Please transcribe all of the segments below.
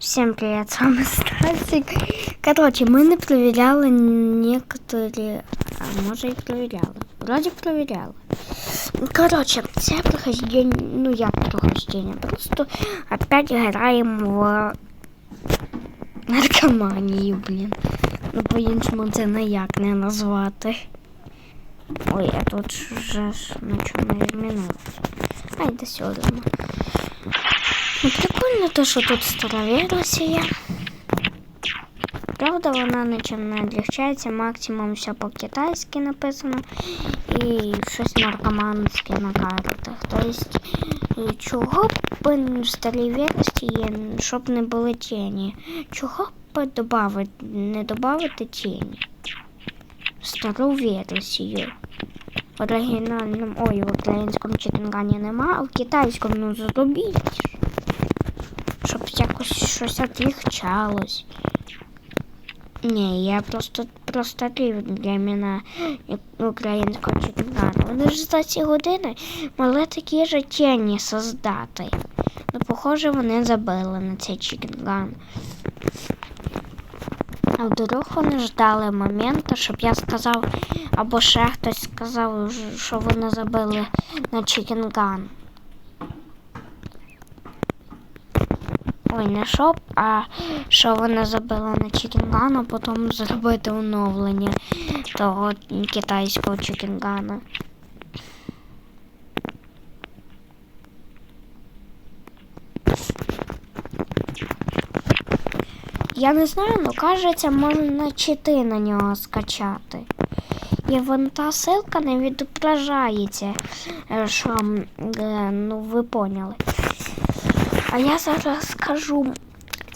Всем привет, с вами Стасик. Короче, мы не проверяли некоторые... А може і проверяли. Вроде проверяли. Короче, це прохождение... Ну, як прохождение? Просто опять граємо в наркоманію, блін. Ну, по-іншому це ніяк не назвати. Ой, я тут вже ж нічого не відмінив. Ай, до сюди. Ну, прикольно те, що тут стара версія. Правда, вона нічим не відрізняється, максимум все по-китайськи написано і щось наркоманське на картах. Тобто, чого б в старій версії, щоб не були тіні? Чого б добавити, не додати тіні? В стару версію. В оригінальному, ой, в українському читангані нема, а в китайському ну зробіть. Якось щось отлегчалось. Ні, я просто просто для мене українського читангану. Вони ж за ці години могли такі ж тіні создати. Ну, похоже, вони забили на цей читанган. А вдруг вони ждали моменту, щоб я сказав, або ще хтось сказав, що вони забили на Чікінган. Ой, не щоб, а що вони забили на Чікінган, а потім зробити оновлення того китайського Чікінгана. Я не знаю, але кажеться, можна чити на нього скачати. І вон та ссылка не відображається, що е, ну ви поняли. А я зараз скажу,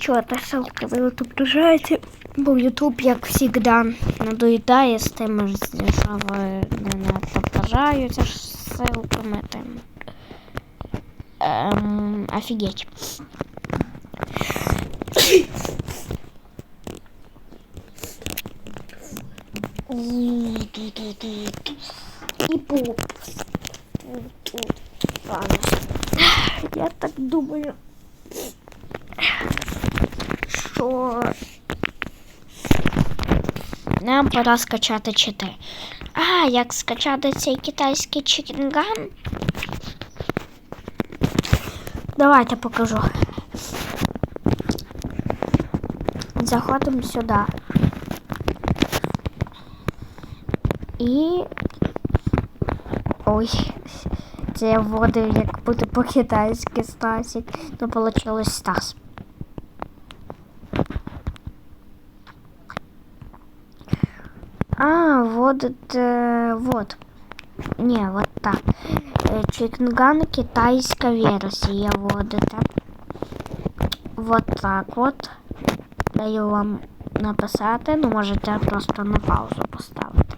що та ссылка не відображається, бо YouTube, як завжди, надоїдає з тим, що ви не відображаються ссылками тим. Ем, офігеть. І поп. Я так думаю, що нам пора скачати чити. А, як скачати цей китайський чікінган? Давайте покажу. Заходимо сюди. І... Ой, це я вводив як буде по-китайськи Стасик, но получилось Стас. А, вот это, вот. Не, вот так. Чикнган китайская версия вводите. Вот так вот. Даю вам написати, ну можете просто на паузу поставити.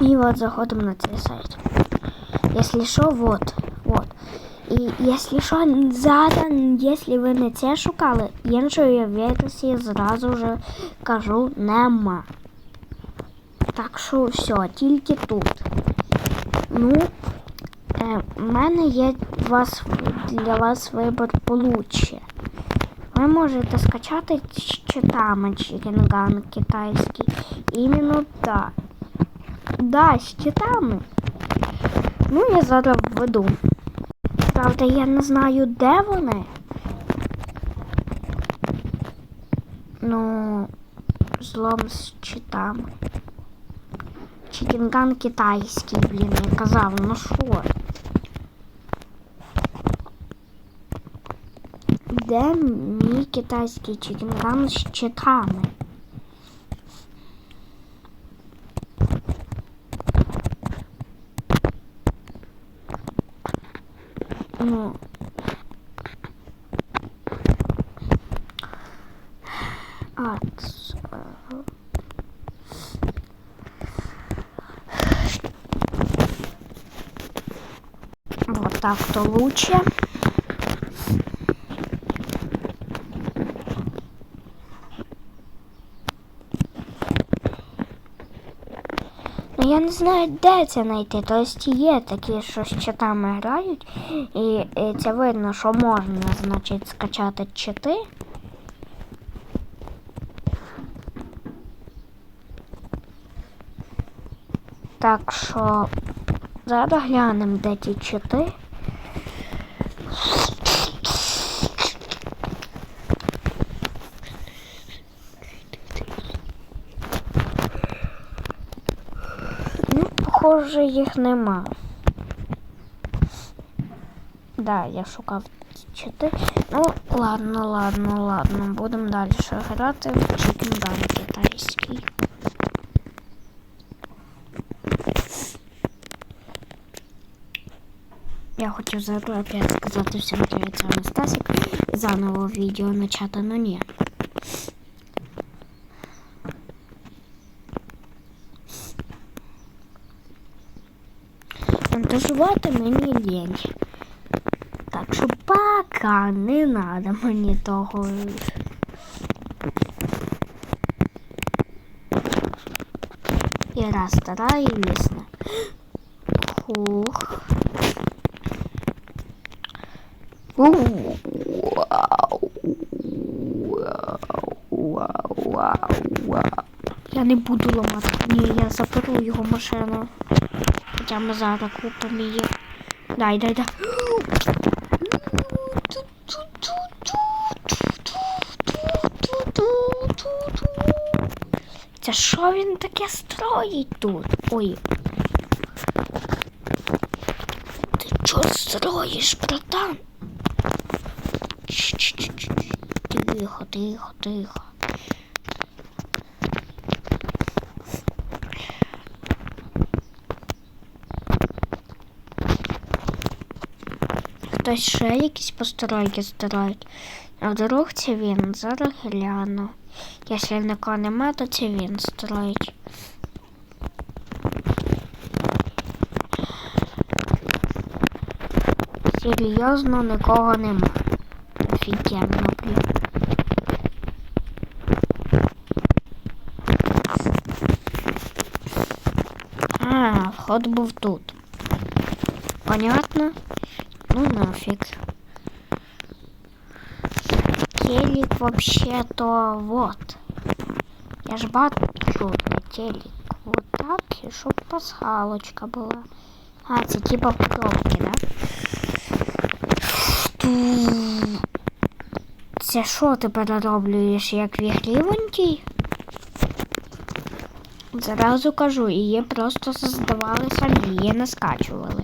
И вот заходим на цей сайт. Если что, вот, вот. І якщо що, зараз, якщо ви не це шукали, іншої версії зразу вже кажу нема. Так що все, тільки тут. Ну, е, в мене є вас, для вас вибір получше. Ви можете скачати читами Чикенган китайський. Іменно так. Да, з читами. Ну, я зараз введу. Правда, я не знаю, де вони. Ну, злом з читами. Чікінган китайський, блін, я казав, ну що? Де мій китайський чікінган з читами? Ну. А, вот так-то лучше. Я не знаю, де це знайти. Тобто є такі, що з читами грають, і, і це видно, що можна, значить, скачати чити. Так що зараз глянемо, де ті чити. Ну, похоже, їх нема. Да, я шукав чити. Ну, ладно, ладно, ладно. Будемо далі грати в Chicken Gun китайський. Я хотів опять сказати всім привіт, з вами. Заново відео начати, но ні. Монтажувати мені лень. Так що пока не надо мені того. І раз, втора і вау. Я не буду ламати. Ні, я заберу його машину. Хоча ми зараз купимо її. Дай, дай, дай. Це що він таке строїть тут? Ой. Ти що строїш, братан? Тихо, тихо, тихо. Хтось ще якісь постройки строїть. А вдруг це він? Зараз гляну. Якщо нікого нема, то це він строїть. Серйозно нікого нема. Офігенно, блін. А, вход був тут. Понятно? Ну нафиг. Телек вообще-то вот. Я ж бачу на телек. Вот так, і щоб пасхалочка була. А, це типа пробки, да? Це що ти перероблюєш як в? Зразу кажу, її просто создавали самі, її не скачували.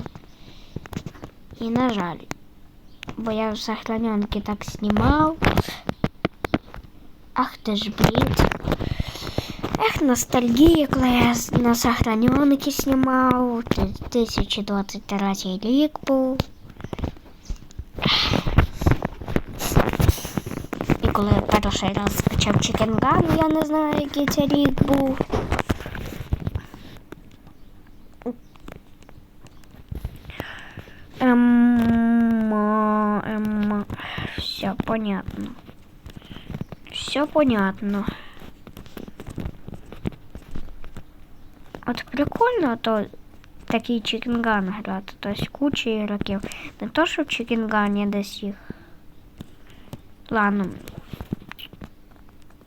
І на жаль. Бо я в сохраненке так знімав. Ах ти ж блін. Ех, ностальгія, коли я на сохраненке знімав. 2023 рік був. І коли я перший раз скачав Чикенган, я не знаю, який це рік був. Все понятно. От прикольно, то такий чікінган грати. Тобто куча ігроків. Не то, що в чікінгані десь їх. Ладно.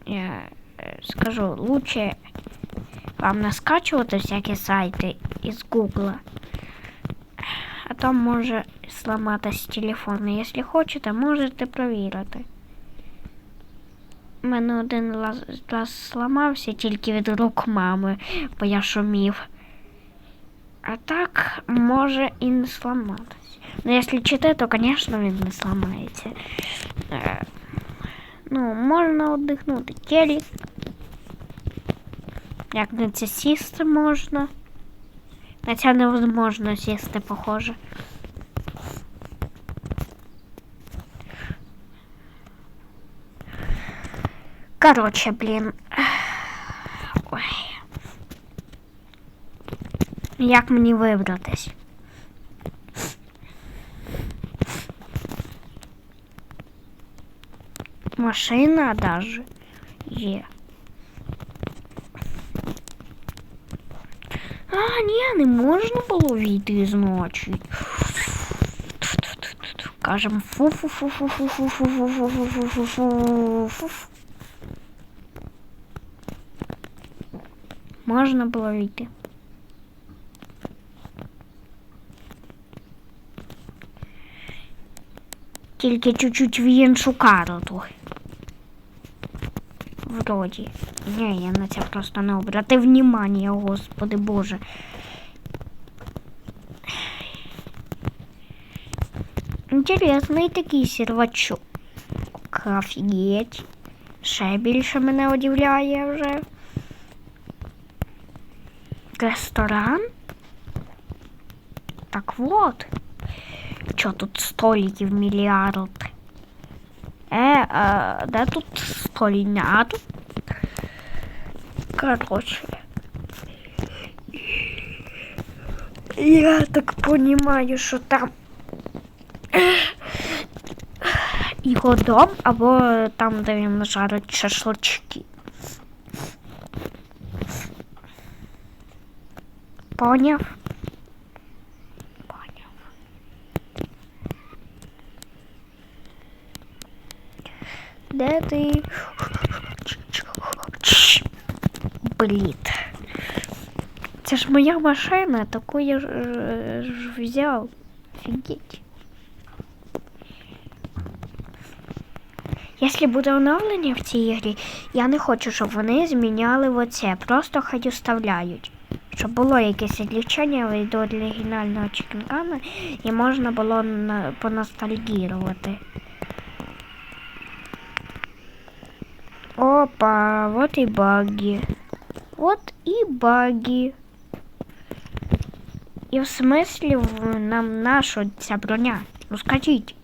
Я е, скажу, лучше вам не скачувати всякі сайти із Гугла. А то може зламатись телефон. І Якщо хочете, можете провірити. У мене один раз, зламався тільки від рук мами, бо я шумів. А так може і не зламатись. Ну, якщо чити, то, звісно, він не зламається. Е, ну, можна віддихнути телек. Як на це сісти можна. На це невозможно сісти, похоже. Короче, блін. Ой. Як мені вибратись? Машина даже є. А, ні, не можна було війти, значить. Кажем фу фу фу фу фу фу фу фу фу фу фу фу фу фу Можна було війти. Тільки чуть-чуть в іншу карту. Вроді. Ні, я на це просто не обратив внимання, господи боже. Інтересний такий сервачок. Офігеть. Ще більше мене удивляє вже. Ресторан? Так вот. Чо тут столиків мільярд? Е, а, де тут століння? А тут? Короче. Я так понимаю, що там його дом, або там, де він жарить шашлычки. Поняв? Поняв. Де ти? Блін. Це ж моя машина, таку я ж, ж взяв. Офігеть. Якщо буде оновлення в цій грі, я не хочу, щоб вони зміняли оце. Просто хай оставляють. Щоб було якесь відлічення від оригінального чекінкана і можна було поностальгірувати. Опа, вот і баги. Вот і баги. І в смислі нам наша ця броня? Ну скажіть.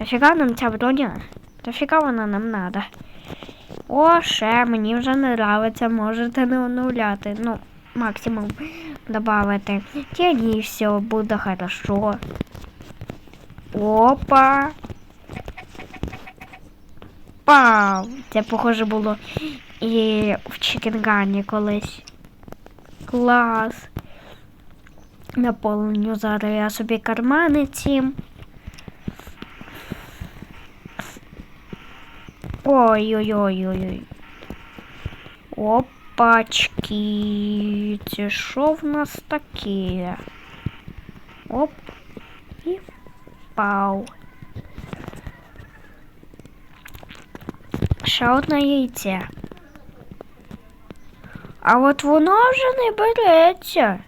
Нафіга нам ця броня? Нафіга вона нам надо? О, ще, мені вже не нравиться, можете не оновляти. Ну, максимум добавити. Тіні і все, буде хорошо. Опа. Пау! Це похоже було і в Чікенгані колись. Клас. Наповню зараз я собі кармани цим. Ой-ой-ой-ой-ой. Опачки. Це що в нас таке? Оп. І пау. Ще одне яйце. А от воно вже не.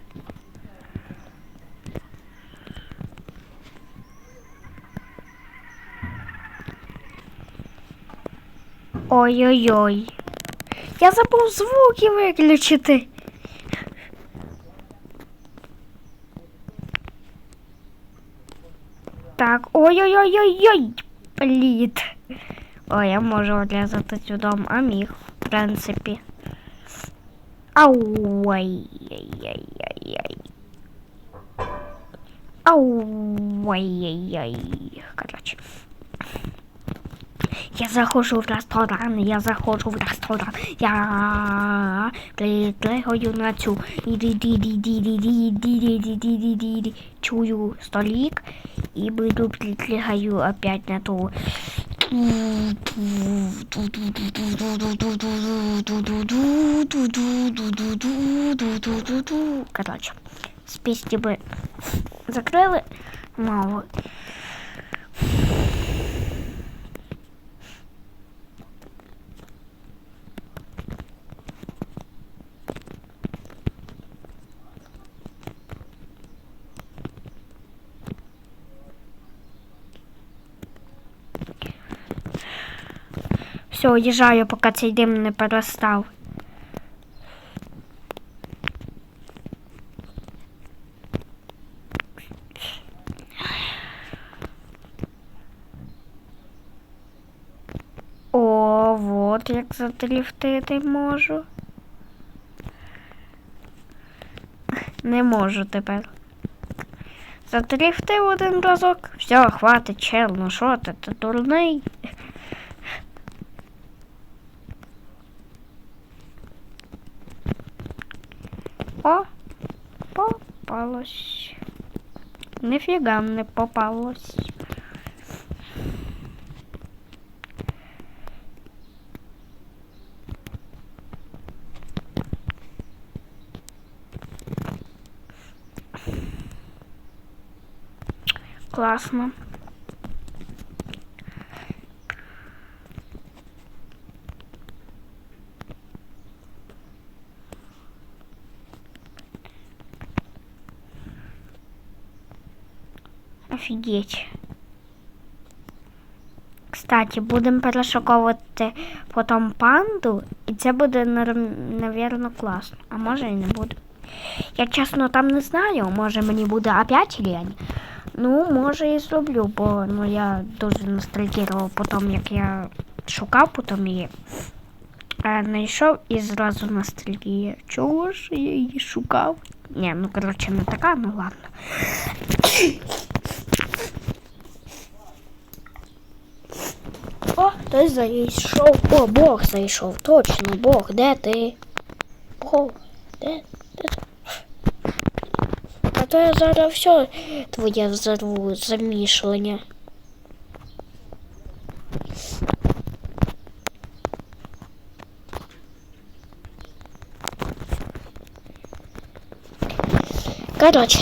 Ой-ой-ой. Я забув звуки виключити. Так, ой-ой-ой-ой-ой. Пліт. Ой, я можу одрізати цю дом, а міг, в принципі. Ау, ай-яй-яй-яй. Ау, ай-яй-яй. Короче. Я захожу в ресторан, я захожу в ресторан. Я приклею на цю. Чую столик і буду приклею опять на ту. Короче, с песни бы закрыли мало. Все, уїжджаю, поки цей дим не перестав. О, вот як задрифтити можу. Не можу тепер. Задрифтив один разок. Все, хватить, чел, ну що ти, ти дурний? Нифига мне попалось. Классно. Офігеть. Кстати, будемо перешуковувати потім панду, і це буде, напевно, класно. А може і не буде. Я чесно там не знаю, може мені буде опять лень. Ну, може і зроблю, бо ну, я дуже ностальгував по тому, як я шукав потім її. А знайшов і зразу ностальгія. Чого ж я її шукав? Ні, ну коротше не така, ну ладно. О, хтось зайшов. О, Бог зайшов. Точно, Бог, де ти? Бог, де? Де? А то я зараз все твоє взорву замішлення. Короче,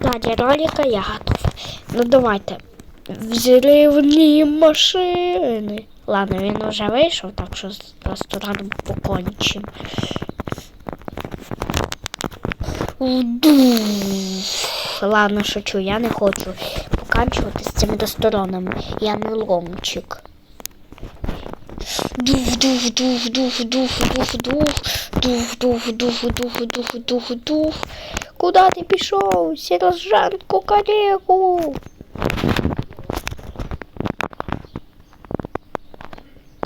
ради ролика я готов. Ну давайте. Взривні машини. Ладно, він вже вийшов, так що з рестораном покончим. Ладно, шучу, я не хочу поканчувати з цими ресторанами. Я не ломчик. Дух, дух, дух, дух, дух, дух, дух, дух, дух, дух, дух, дух, дух, дух. Куда ти пішов? Сержант Кукарєку?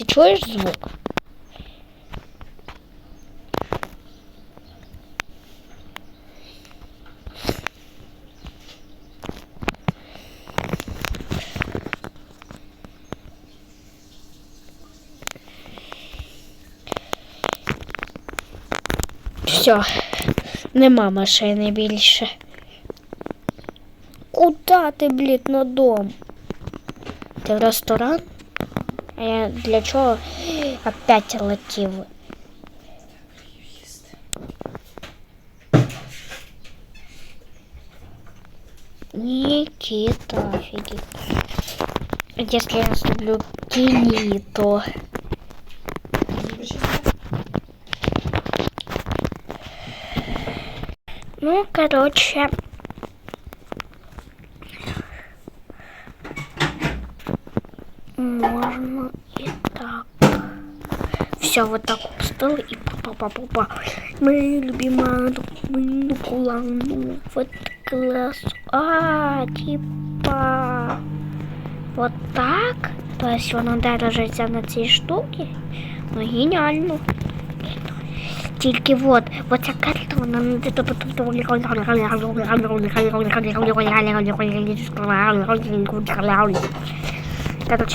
Чуєш звук? Все, нема машини більше. Куда ти, блядь, на дом? Ти в ресторан? А для чого опять летів? Никита, офигеть. Если я ставлю тени, то... Ну, короче... Можно и так. Все вот так устал и па-па-па-па. Моя любимая Кулану. Вот класс. А, типа... Вот так? То есть воно держиться на цій штуці? Ну, геніально. Тільки вот, вот ця карта, вона не Короче.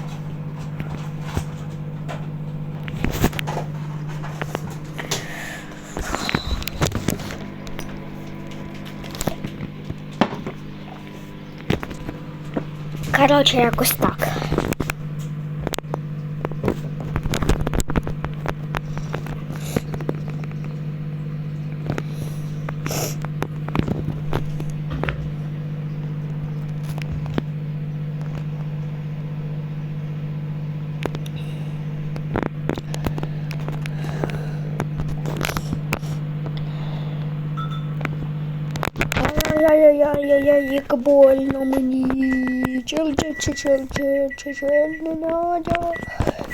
Короче, якось так. Ай-яй-яй-яй-яй, як больно мені. Челче, челче, челче, не надо.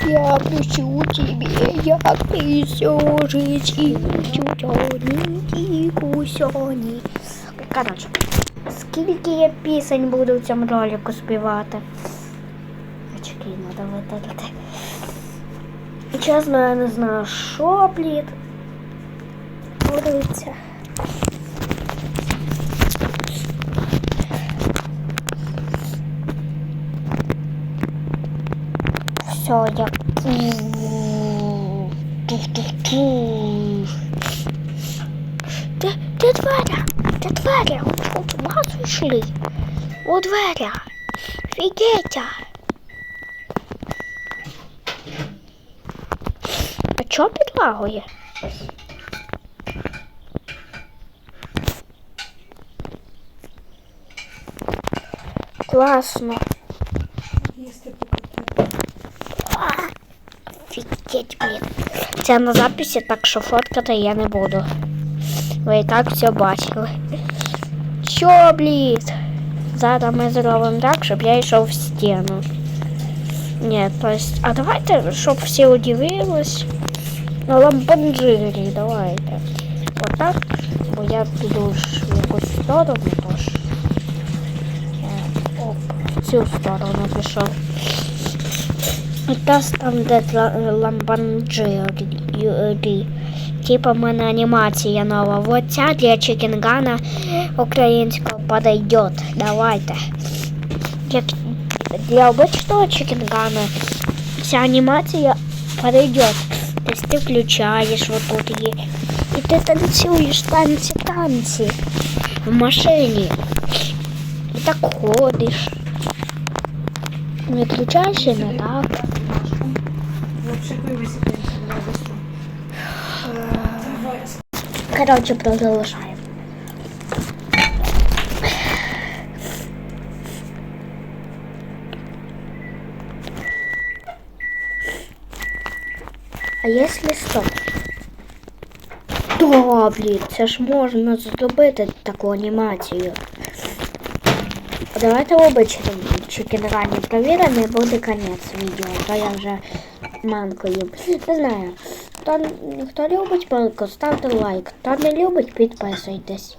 Я прощу тебе, я присю жизнь, чутоненький кусёний. Короче, скільки я пісень буду в цьому ролику співати. Очки надо витратити. Чесно, я не знаю, що, блід, подивіться. Все, я. Де, де дверя? Де дверя? От у йшли. У дверя. Фігетя. А чого підлагує? Класно. Їсти покупати. Офігеть, блін. Це на записі, так що фоткати я не буду. Ви і так все бачили. Що, блін? Зараз ми зробимо так, щоб я йшов в стіну. Ні, то есть, а давайте, щоб всі удивились. На ламбанджирі, давайте. Отак. Бо я піду в якусь сторону, тож. Оп, в цю сторону пішов. Якраз там, де ла- ламбанджирі. Типа в мене анімація нова. Вот ця для чикенгана українського подойдет. Давайте. Як для обычного чикенгана вся анимация подойдет. То есть ты включаешь вот тут и, и ты танцуешь танцы, танцы в машине. И так ходишь. Выключаешь и на так. Запшикуй висипеньку, давай быстро. Давай. Короче, продолжаем. А если стоп? Да, блін, це ж можна зробити таку анімацію. Давайте обичним чикенрані провіримо і буде кінець відео, то я вже манку їм. Не знаю. Хто, хто любить манку, ставте лайк. Хто не любить, підписуйтесь.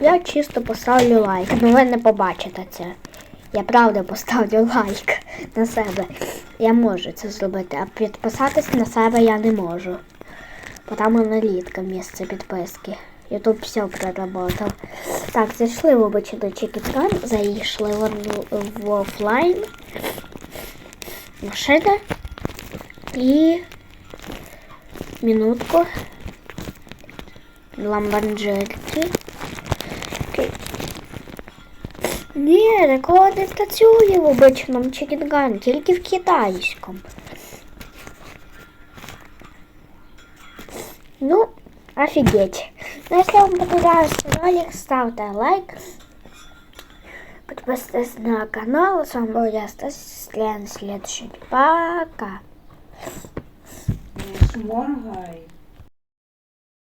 Я чисто поставлю лайк, але ви не побачите це. Я правда поставлю лайк на себе. Я можу це зробити, а підписатись на себе я не можу. Там аналітка місце підписки. Ютуб все проработав. Так, зайшли в обичайний чекіткан, зайшли в, в офлайн. Машина. І минутку. Ламбанджерки. Ні, такого не працює в обичному чекінган, тільки в китайському. Ну, офигеть. Ну, если вам понравился ролик, ставьте лайк. Подписывайтесь на канал. С вами был я, Стас. Следующий. Пока. Шморгай.